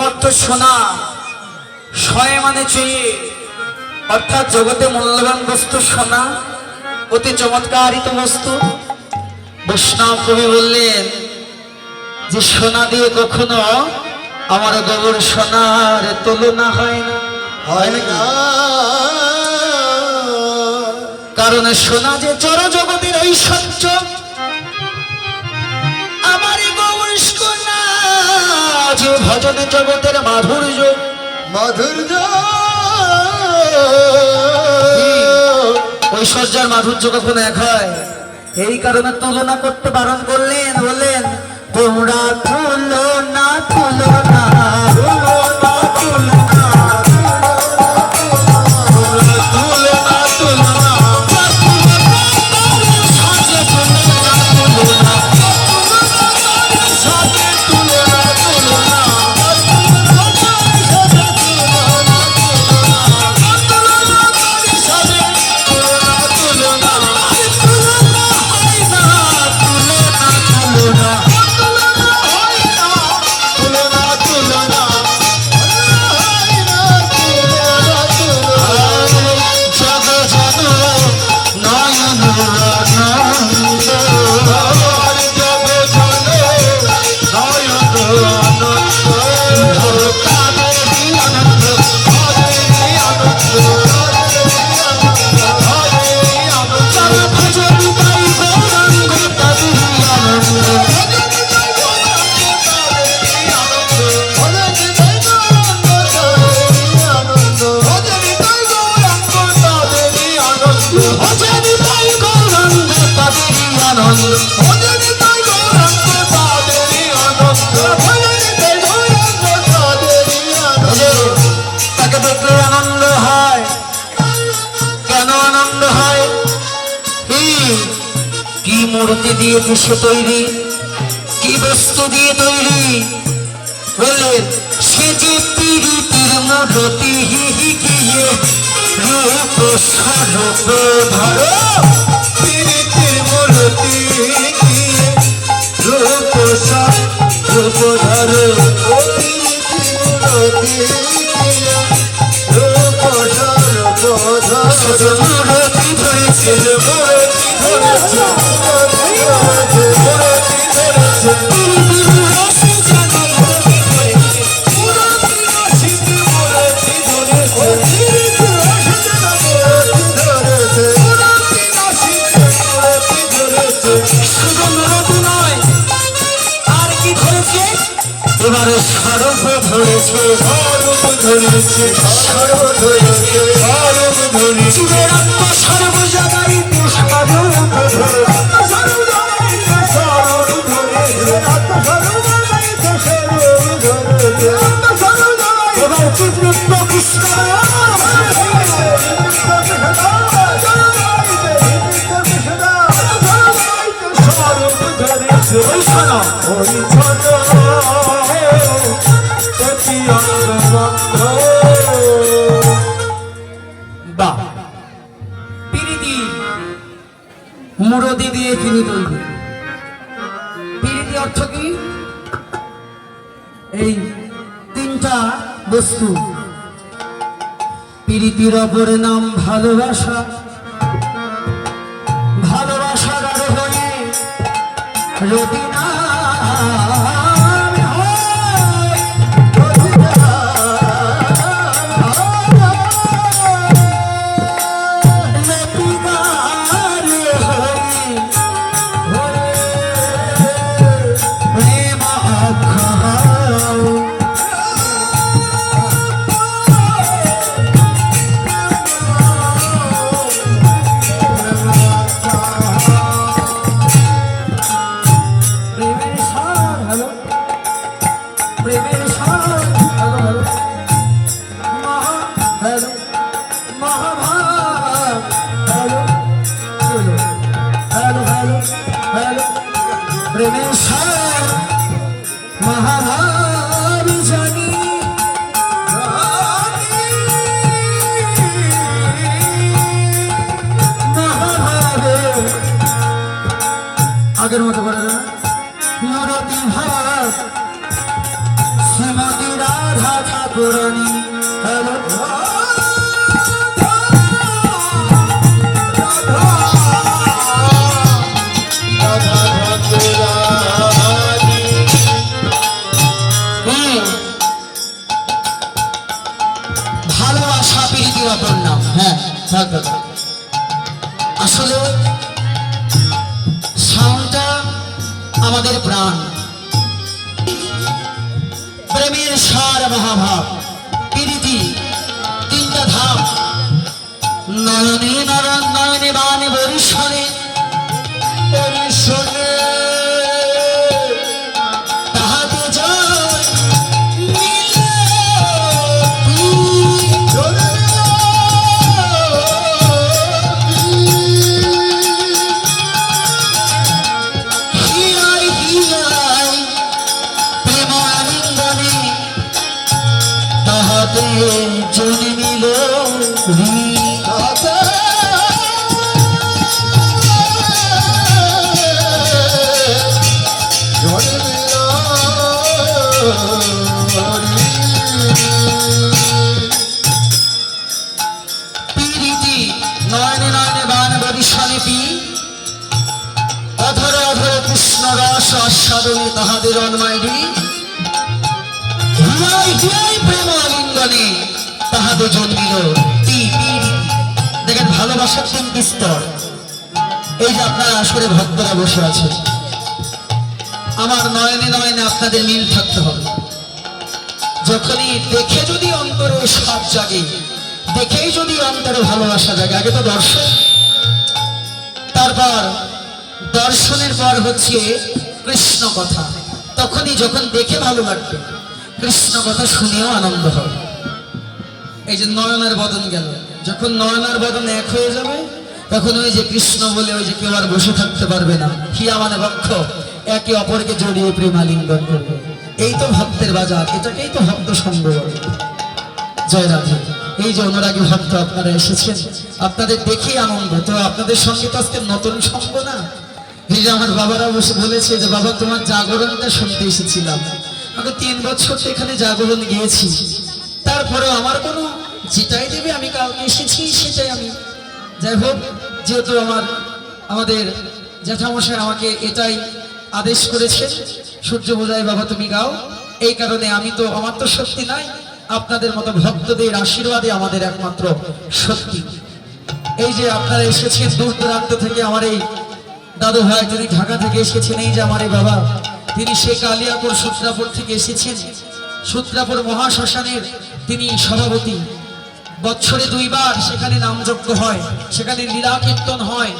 মর্ত সোনা শয়ে মানে চেয়ে। অর্থাৎ জগতে মূল্যবান বস্তু সোনা অতি চমৎকারিত বস্তু। বৈষ্ণব কবি বললেন যে সোনা দিয়ে কখনো আমার গবর সোনার তুলনা হয় না। হয় না কারণ সোনা যে চর জগতের ঐশ্বর্য যে ভজন জগতের মাধুর্য। মাধুর্য। ঐশ্বর্যার মাধুর্য কখনো এক হয়? এই কারণে তুলনা করতে বারণ করলেন বললেন তোমরা তুলনা তুলনা মূর্তি দিয়ে সে তৈরি? কি বস্তু দিয়ে তৈরি? বললেন, সে যে পিড়িতির মূর্তি গিয়ে রূপ স্বরূপ ধরো। পিড়িতির ধরেছে। সর্ব ধরেছে। সর্ব ধরেছে সর্ব ধরেছে চুরের আত্ম সর্ব জায়গায় সর্ব মুরদি দিয়ে তিনি তৈরি পিরিতি অর্থ কি? এই তিনটা বস্তু। পিরিতির অপর নাম ভালোবাসা। ভালোবাসার আরোহণে রবিনা আগের মতো করে না। ভাব শ্রীমতী রায় ঠাকুরানী। আসলে সাউন্ডটা আমাদের প্রাণ। প্রেমের সার মহাভাব প্রীতি তিনটা ধাপ। নয়নে নয়নে বানে বরিশনে আস্বাদনে তাহাদের অন্মায়ডি তাহাদের জন্মিল দেখেন, ভালোবাসার তিনটি স্তর এই যে ভক্তরা বসে আছে, আমার নয়নে নয়নে আপনাদের মিল থাকতে হবে। যখনই দেখে যদি অন্তরে সাপ জাগে, দেখেই যদি অন্তরে ভালোবাসা জাগে, আগে তো দর্শন। তারপর দর্শনের পর হচ্ছে কৃষ্ণ কথা, তখনই যখন দেখে ভালো লাগবে, কৃষ্ণ কথা শুনেও আনন্দ হবে। এই যে নয়নার বদন গেল, যখন নয়নার বদন এক হয়ে যাবে, তখন ওই যে কৃষ্ণ বলে ওই যে কেউ আর বসে থাকতে পারবে না। হিয়া মানে বক্ষ, একে অপরকে জড়িয়ে প্রেমালিঙ্গন করবে। এই তো ভক্তের বাজার, এটাকেই তো ভক্ত সঙ্গ জয় রাধে। এই যে অনুরাগী ভক্ত আপনারা এসেছেন, আপনাদের দেখেই আনন্দ। তো আপনাদের সঙ্গে তো আজকে নতুন সঙ্গ না? এই যে আমার বাবারা বলেছে যে, বাবা, তোমার জাগরণটা শুনতে এসেছিলাম। আমি তিন বছর তো এখানে জাগরণ গিয়েছি। তারপরে আমার কোনো যেটাই দেবে, আমি কাউকে এসেছি, সেটাই আমি। যাই হোক, যেহেতু আমার, আমাদের জ্যাঠামশাই আমাকে এটাই আদেশ করেছে সূর্য বোঝায় বাবা, তুমি গাও। এই কারণে আমি তো, আমার তো শক্তি নাই, আপনাদের মতো ভক্তদের আশীর্বাদে আমাদের একমাত্র শক্তি এই যে আপনারা এসেছেন দূর দূরান্ত থেকে আমার এই দাদু ভাই, যদি ঢাকা থেকে এসেছেন এই যে আমার বাবা। তিনি শেখ আলিয়াপুর সুত্রাপুর থেকে এসেছেন। সুত্রাপুর মহাশ্মশানের তিনি সভাপতি। বছরে দুইবার সেখানে নামযজ্ঞ হয়, সেখানে লীলা কীর্তন হয়।